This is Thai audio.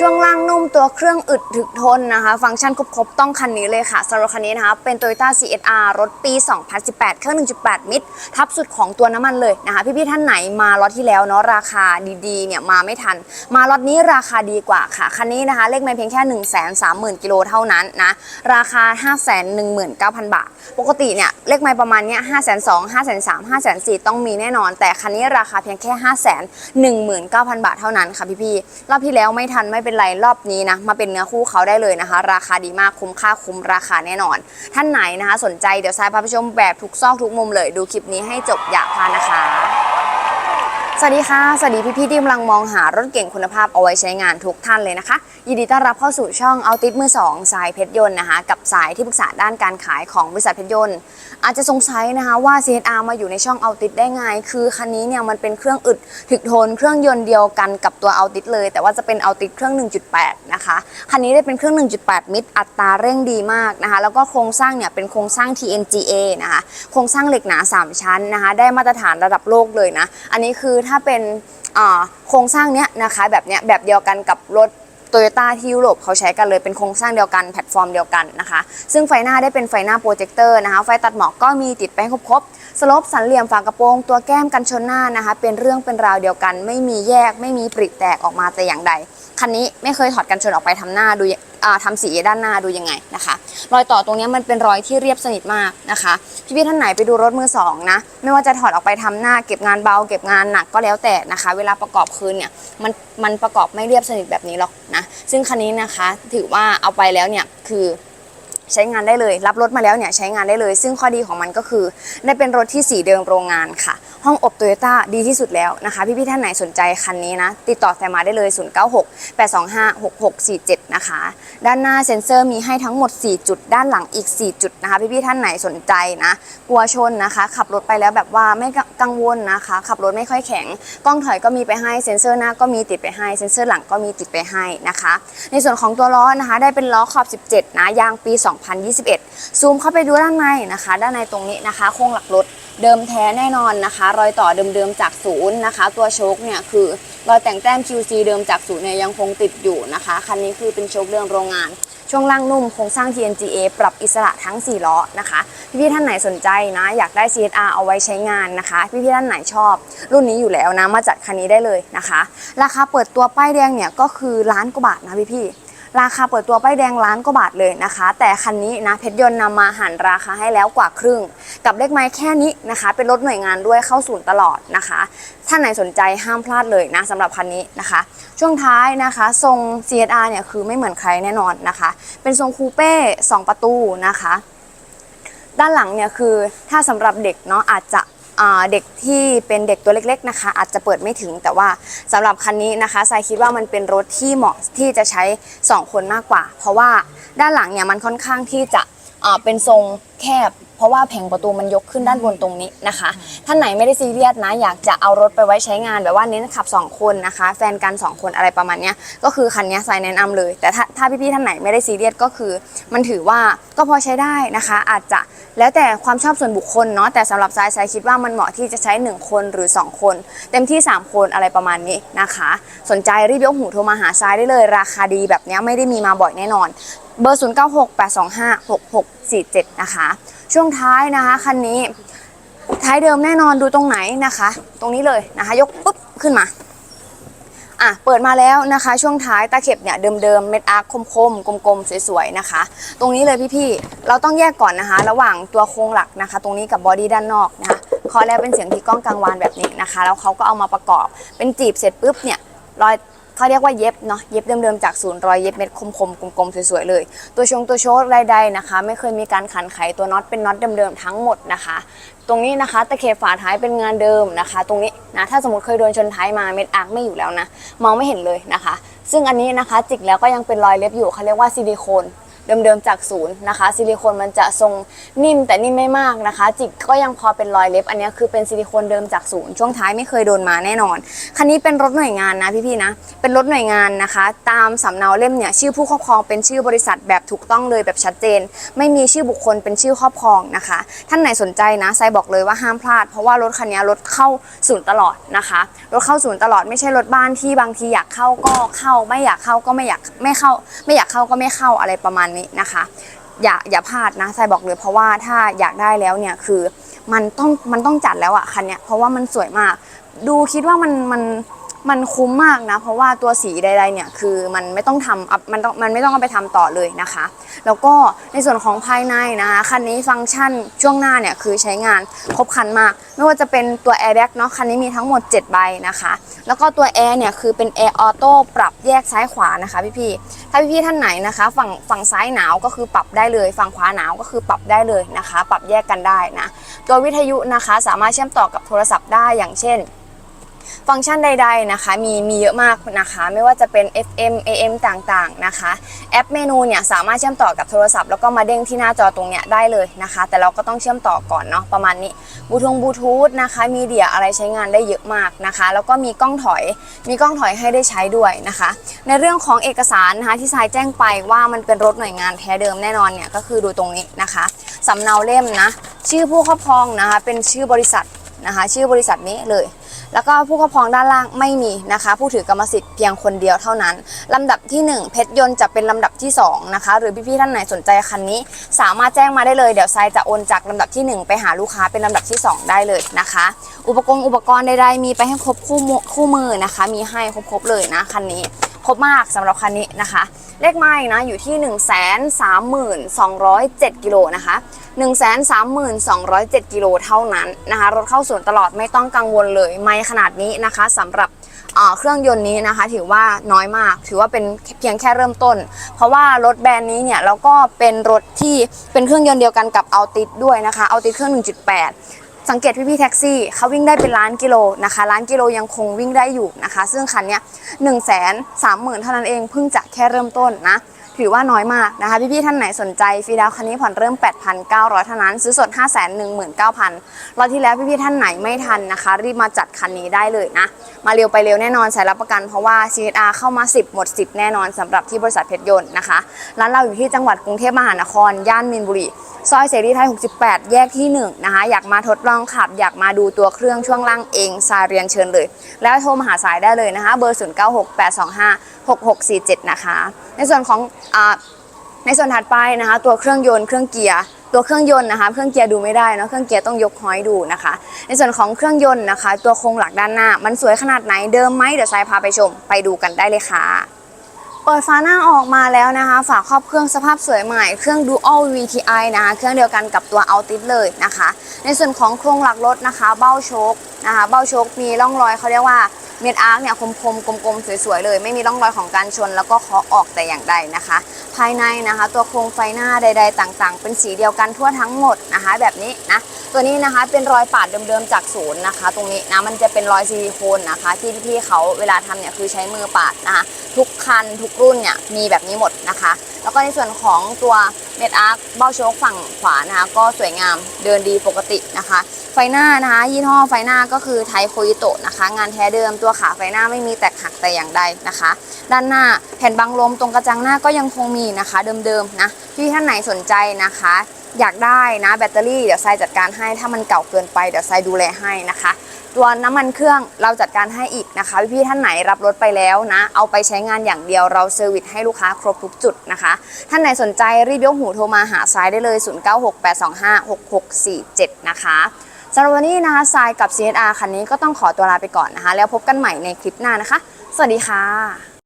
ช่วงล่างนุ่มตัวเครื่องอึดถึกทนนะคะ ฟังก์ชันครบๆ ต้องคันนี้เลยค่ะสำหรับคันนี้นะคะ เป็น Toyota CSR รถปี 2018 เครื่อง 1.8 มิตร ทับสุดของตัวน้ำมันเลยนะคะ พี่ๆ ท่านไหนมาล็อตที่แล้วเนาะราคาดีๆ เนี่ยมาไม่ทัน มาล็อตนี้ราคาดีกว่าค่ะ คันนี้นะคะ เลขไม่เพียงแค่ 1 3 0 0 0 0 กิโลเท่านั้นนะ ราคา 519,000 บาท ปกติเนี่ยเลขไม่ประมาณเนี้ย5 2 0 0 0 5 3 0 0 5 4 0 0 ต้องมีแน่นอน แต่คันนี้ราคาเพียงแค่ 519,000 บาทเท่านั้นค่ะพี่ๆรอบที่แล้วไม่ทันไม่เป็นไรรอบนี้นะมาเป็นเนื้อคู่เขาได้เลยนะคะ ราคาดีมากคุ้มค่าคุ้มราคาแน่นอน ท่านไหนนะคะ สนใจเดี๋ยวทรายพาไปชมแบบทุกซอกทุกมุมเลย ดูคลิปนี้ให้จบอย่าพลาดนะคะ สวัสดีค่ะ สวัสดีพี่ๆที่กำลังมองหารถเก่งคุณภาพเอาไว้ใช้งานทุกท่านเลยนะคะ ยินดีต้อนรับเข้าสู่ช่องเอาติดมือสองสายเพชรยนต์นะคะ กับสายที่ปรึกษาด้านการขายของบริษัทเพชรยนต์ อาจจะสงสัยนะคะว่า CSR มาอยู่ในช่องเอาติดได้ไง คือคันนี้เนี่ยมันเป็นเครื่องอึดถึกทนเครื่องยนต์เดียวกันกับตัวเอาติดเลย แต่ว่าจะเป็นเอาติดเครื่อง 1.8 นะคะ คันนี้ได้เป็นเครื่อง 1.8 มิตรอัตราเร่งดีมากนะคะ แล้วก็โครงสร้างเนี่ยเป็นโครงสร้าง TNGA นะคะ โครงสร้างเหล็กหนา 3 ชั้นนะคะ ได้มาตรฐานระดับโลกเลยนะ อันนี้คือถ้าเป็นโครงสร้างเนี้ยนะคะแบบเนี้ยแบบเดียวกันกับรถโตโยต้าที่ยุโรปเขาใช้กันเลยเป็นโครงสร้างเดียวกันแพลตฟอร์มเดียวกันนะคะ ซึ่งไฟหน้าได้เป็นไฟหน้าโปรเจคเตอร์นะคะ ไฟตัดหมอกก็มีติดไปให้ครบๆสลบสันเหลี่ยมฝากระโปรง ตัวแก้มกันชนหน้านะคะ เป็นเรื่องเป็นราวเดียวกัน ไม่มีแยกไม่มีปริแตกออกมาแต่อย่างใดคันนี้ไม่เคยถอดกันชนออกไปทำหน้าดู ทำทำสีด้านหน้าดูยังไงนะคะ รอยต่อตรงนี้มันเป็นรอยที่เรียบสนิทมากนะคะพี่ๆท่านไหนไปดูรถมือสองนะไม่ว่าจะถอดออกไปทำหน้าเก็บงานเบา เก็บงานหนักก็แล้วแต่นะคะ เวลาประกอบคืนเนี่ยมันมันประกอบไม่เรียบสนิทแบบนี้หรอกนะซึ่งคันนี้นะคะถือว่าเอาไปแล้วเนี่ยคือ ใช้งานได้เลย รับรถมาแล้วเนี่ยใช้งานได้เลย ซึ่งข้อดีของมันก็คือ ได้เป็นรถที่สีเดิมโรงงานค่ะ ห้องอบโตโยต้าดีที่สุดแล้วนะคะ พี่ๆท่านไหนสนใจคันนี้นะ ติดต่อแซมมาได้เลย 096 825 6647 นะคะ ด้านหน้าเซ็นเซอร์มีให้ทั้งหมด 4 จุด ด้านหลังอีก 4 จุดนะคะ พี่ๆท่านไหนสนใจนะ กลัวชนนะคะ ขับรถไปแล้วแบบว่าไม่กังวลนะคะ ขับรถไม่ค่อยแข็ง กล้องถอยก็มีไปให้ เซ็นเซอร์หน้าก็มีติดไปให้ เซ็นเซอร์หลังก็มีติดไปให้นะคะ ในส่วนของตัวล้อนะคะ ได้เป็นล้อขอบ 17 นะ ยางปี2021 ซูมเข้าไปดูด้านในนะคะ ด้านในตรงนี้นะคะ โครงหลักรถเดิมแท้แน่นอนนะคะ รอยต่อเดิมๆจากศูนย์นะคะ ตัวโชคเนี่ยคือรอยแต่งแต้ม QC เดิมจากศูนย์เนี่ยยังคงติดอยู่นะคะ คันนี้คือเป็นโชคเดิมโรงงาน ช่วงล่างนุ่มโครงสร้าง TNGA ปรับอิสระทั้ง 4 ล้อนะคะ พี่ๆท่านไหนสนใจนะ อยากได้ CSR เอาไว้ใช้งานนะคะ พี่ๆท่านไหนชอบ รุ่นนี้อยู่แล้วนะ มาจัดคันนี้ได้เลยนะคะ ราคาเปิดตัวป้ายแดงเนี่ยก็คือล้านกว่าบาทนะพี่ๆ ราคาเปิดตัวป้ายแดงล้านกว่าบาทเลยนะคะ แต่คันนี้นะเพชรยนต์นำมาหันราคาให้แล้วกว่าครึ่ง กับเลขไม้แค่นี้นะคะ เป็นรถหน่วยงานด้วยเข้าศูนย์ตลอดนะคะท่านไหนสนใจห้ามพลาดเลยนะสำหรับคันนี้นะคะ ช่วงท้ายนะคะทรง CSR เนี่ยคือไม่เหมือนใครแน่นอนนะคะ เป็นทรงคูเป้2ประตูนะคะ ด้านหลังเนี่ยคือถ้าสำหรับเด็กเนาะอาจจะ เด็กที่เป็นเด็กตัวเล็กๆนะคะ อาจจะเปิดไม่ถึงแต่ว่าสำหรับคันนี้นะคะทรายคิดว่ามันเป็นรถที่เหมาะที่จะใช้ 2 คนมากกว่า เพราะว่าด้านหลังเนี่ยมันค่อนข้างที่จะ อ่าเป็นทรงแคบ เพราะว่าแผงประตูมันยกขึ้นด้านบนตรงนี้นะคะ ท่านไหนไม่ได้ซีเรียสนะ อยากจะเอารถไปไว้ใช้งานแบบว่าเน้นขับ 2 คนนะคะ แฟนกัน 2 คนอะไรประมาณเนี้ยก็คือคันนี้ทรายแนะนำเลย แต่ถ้าถ้าพี่ๆท่านไหนไม่ได้ซีเรียสก็คือ มันถือว่าก็พอใช้ได้นะคะ อาจจะแล้วแต่ความชอบส่วนบุคคลเนาะแต่สำหรับทรายทรายคิดว่ามันเหมาะที่จะใช้ 1 คนหรือ 2 คน เต็มที่ 3 คนอะไรประมาณนี้นะคะ สนใจรีบยกหูโทรมาหาทรายได้เลย ราคาดีแบบเนี้ยไม่ได้มีมาบ่อยแน่นอน เบอร์ 0 9 6 8 2 5 6 6 4 7 นะคะ ช่วงท้ายนะคะคันนี้ท้ายเดิมแน่นอนดูตรงไหนนะคะ ตรงนี้เลยนะคะ ยกปุ๊บขึ้นมาอะเปิดมาแล้วนะคะ ช่วงท้ายตาเข็บเนี่ยเดิมๆเม็ดอาร์คคมๆกลมๆสวยๆนะคะ ตรงนี้เลยพี่ๆเราต้องแยกก่อนนะคะ ระหว่างตัวโครงหลักนะคะ ตรงนี้กับบอดี้ด้านนอกนะคะคอแล้วเป็นเสียงที่กล้องกลางวานแบบนี้นะคะ แล้วเขาก็เอามาประกอบเป็นจีบเสร็จปุ๊บเนี่ยรอย เขาเรียกว่าเย็บเนาะเย็บเดิมๆจากศูนย์รอยเย็บเม็ดคมๆกลมๆสวยๆเลย ตัวชงตัวโชดใดๆนะคะ ไม่เคยมีการขันไขตัวน็อตเป็นน็อตเดิมๆทั้งหมดนะคะ ตรงนี้นะคะตะเข็บฝาท้ายเป็นงานเดิมนะคะ ตรงนี้นะถ้าสมมติเคยโดนชนท้ายมาเม็ดอาร์คไม่อยู่แล้วนะมองไม่เห็นเลยนะคะ ซึ่งอันนี้นะคะจิกแล้วก็ยังเป็นรอยเล็บอยู่เขาเรียกว่าซิลิโคน เดิมๆจากศูนย์นะคะ ซิลิโคนมันจะทรงนิ่มแต่นิ่มไม่มากนะคะ จิกก็ยังพอเป็นรอยเล็บ อันนี้คือเป็นซิลิโคนเดิมจากศูนย์ช่วงท้ายไม่เคยโดนมาแน่นอน คันนี้เป็นรถหน่วยงานนะพี่ๆนะ เป็นรถหน่วยงานนะคะ ตามสำเนาเล่มเนี่ยชื่อผู้ครอบครองเป็นชื่อบริษัทแบบถูกต้องเลยแบบชัดเจน ไม่มีชื่อบุคคลเป็นชื่อครอบครองนะคะ ท่านไหนสนใจนะไซบอกเลยว่าห้ามพลาด เพราะว่ารถคันนี้รถเข้าศูนย์ตลอดนะคะ รถเข้าศูนย์ตลอดไม่ใช่รถบ้านที่บางทีอยากเข้าก็เข้าไม่อยากเข้าก็ไม่อยากไม่เข้า ไม่อยากเข้าก็ไม่เข้าอะไรประมาณนี้นะคะ อย่าอย่าพลาดนะทรายบอกเลยเพราะว่าถ้าอยากได้แล้วเนี่ยคือมันต้องมันต้องจัดแล้วอะคันเนี้ยเพราะว่ามันสวยมาก ดูคิดว่ามันมัน มันคุ้มมากนะ เพราะว่าตัวสีใดๆเนี่ยคือมันไม่ต้องทำมันมันไม่ต้องเอาไปทำต่อเลยนะคะ แล้วก็ในส่วนของภายในนะคะคันนี้ฟังก์ชันช่วงหน้าเนี่ยคือใช้งานครบครันมาก ไม่ว่าจะเป็นตัว Airbag เนาะคันนี้มีทั้งหมด 7 ใบนะคะ แล้วก็ตัวแอร์เนี่ยคือเป็นแอร์ออโต้ปรับแยกซ้ายขวานะคะพี่ๆถ้าพี่ๆท่านไหนนะคะ ฝั่งฝั่งซ้ายหนาวก็คือปรับได้เลย ฝั่งขวาหนาวก็คือปรับได้เลยนะคะ ปรับแยกกันได้นะตัววิทยุนะคะสามารถเชื่อมต่อกับโทรศัพท์ได้อย่างเช่น ฟังก์ชันใด ๆนะคะ มีมีเยอะมากนะคะ ไม่ว่าจะเป็น FM AM ต่างๆนะคะ แอปเมนูเนี่ยสามารถเชื่อมต่อกับโทรศัพท์แล้วก็มาเด้งที่หน้าจอตรงเนี้ยได้เลยนะคะ แต่เราก็ต้องเชื่อมต่อก่อนเนาะประมาณนี้บูทงบูทูธนะคะ มีเดียอะไรใช้งานได้เยอะมากนะคะ แล้วก็มีกล้องถอย มีกล้องถอยให้ได้ใช้ด้วยนะคะ ในเรื่องของเอกสารนะคะที่ทรายแจ้งไปว่ามันเป็นรถหน่วยงานแท้เดิมแน่นอนเนี่ยก็คือดูตรงนี้นะคะสำเนาเล่มนะ ชื่อผู้ครอบครองนะคะ เป็นชื่อบริษัทนะคะ ชื่อบริษัทนี้เลย แล้วก็ผู้ครอบครองด้านล่างไม่มีนะคะ ผู้ถือกรรมสิทธิ์เพียงคนเดียวเท่านั้น ลำดับที่ 1 เพชรยนต์จะเป็นลำดับที่ 2 นะคะ หรือพี่ๆท่านไหนสนใจคันนี้ สามารถแจ้งมาได้เลยเดี๋ยวทรายจะโอนจากลำดับทีหนึ่1 ไปหาลูกค้าเป็นลำดับที่ 2 ได้เลยนะคะ อุปกรณ์อุปกรณ์ใดๆมีไปให้ครบคู่คู่มือนะคะ มีให้ครบๆเลยนะคันนี้ ครบมากสำหรับคันนี้นะคะ เลขไม้นะอยู่ที่ 1 3 2 0 7กิโลนะคะ 1 3 2 0 7กิโลเท่านั้นนะคะ รถเข้าสวนตลอดไม่ต้องกังวลเลยไม่ขนาดนี้นะคะสำหรับเอ่อเครื่องยนต์นี้นะคะถือว่าน้อยมาก ถือว่าเป็นเพียงแค่เริ่มต้น เพราะว่ารถแบรนด์นี้เนี่ยแล้วก็เป็นรถที่เป็นเครื่องยนต์เดียวกันกับเอาติดด้วยนะคะเอาติดเครื่อง 1.8 สังเกตพี่พี่แท็กซี่เขาวิ่งได้เป็นล้านกิโลนะคะล้านกิโลยังคงวิ่งได้อยู่นะคะ ซึ่งคันนี้หนึ่งแสนสามหมื่นเท่านั้นเองเพิ่งจะแค่เริ่มต้นนะถือว่าน้อยมากนะคะ พี่พี่ๆท่านไหนสนใจฟรีดาวคันนี้ผ่อนเริ่ม 8,900เท่านั้น ซื้อสด 519,000รอบที่แล้วพี่พี่ๆท่านไหนไม่ทันนะคะ รีบมาจัดคันนี้ได้เลยนะ มาเร็วไปเร็วแน่นอนสายรับประกันเพราะว่า CSR เข้ามา 10 หมด 10 แน่นอนสำหรับที่บริษัทเพชรยนต์นะคะร้านเราอยู่ที่จังหวัดกรุงเทพมหานคร ย่านมีนบุรี ซอยเสรีไทย 68 แยกที่ 1 นะคะ อยากมาทดลองขับ อยากมาดูตัวเครื่องช่วงล่างเองสายเรียนเชิญเลย แล้วโทรมาหาสายได้เลยนะคะ เบอร์ 0968256647 นะคะ ในส่วนของอในส่วนถัดไปนะคะ ตัวเครื่องยนต์เครื่องเกียร์ตัวเครื่องยนต์นะคะเครื่องเกียร์ดูไม่ได้เนะเครื่องเกียร์ต้องยกห้อยดูนะคะ ในส่วนของเครื่องยนต์นะคะ ตัวโครงหลักด้านหน้า มันสวยขนาดไหนเดิมไหมเดี๋ยวสายพาไปชม ไปดูกันได้เลยค่ะ เปิดฝาหน้าออกมาแล้วนะคะ ฝาครอบเครื่องสภาพสวยใหม่ เครื่อง Dual VTI นะคะ เครื่องเดียวกันกับตัว Altis เลยนะคะ ในส่วนของโครงหลักรถนะคะ เบ้าโชคนะคะ เบ้าโชคมีร่องรอยเขาเรียกว่าเม็ดอาร์คเนี่ยคมๆกลมๆสวยๆเลย ไม่มีร่องรอยของการชนแล้วก็เคาะออกแต่อย่างใดนะคะ ภายในนะคะ ตัวโครงไฟหน้าใด ๆ ต่างๆ เป็นสีเดียวกันทั่วทั้งหมดนะคะ แบบนี้นะ ตัวนี้นะคะเป็นรอยปาดเดิมๆจากศูนย์นะคะ ตรงนี้นะมันจะเป็นรอยซิลิโคนนะคะ ที่พี่ๆเขาเวลาทำเนี่ยคือใช้มือปาดนะคะ ทุกคันทุกรุ่นเนี่ยมีแบบนี้หมดนะคะ แล้วก็ในส่วนของตัวเม็ดอาร์คเบ้าโชคฝั่งขวานะคะก็สวยงามเดินดีปกตินะคะ ไฟหน้านะคะ ยี่ห้อไฟหน้าก็คือไทโคยิโตะนะคะ งานแท้เดิมตัวขาไฟหน้าไม่มีแตกหักแต่อย่างใดนะคะ ด้านหน้าแผ่นบังลมตรงกระจังหน้าก็ยังคงมีนะคะ เดิมๆนะพี่ท่านไหนสนใจนะคะ อยากได้นะแบตเตอรี่เดี๋ยวทรายจัดการให้ถ้ามันเก่าเกินไปเดี๋ยวทรายดูแลให้นะคะ ตัวน้ำมันเครื่องเราจัดการให้อีกนะคะพี่ๆท่านไหนรับรถไปแล้วนะ เอาไปใช้งานอย่างเดียวเราเซอร์วิสให้ลูกค้าครบทุกจุดนะคะ ท่านไหนสนใจรีบยกหูโทรมาหาทรายได้เลย 0968256647 นะคะสำหรับวันนี้นะคะทรายกับ CSR คันนี้ก็ต้องขอตัวลาไปก่อนนะคะ แล้วพบกันใหม่ในคลิปหน้านะคะ สวัสดีค่ะ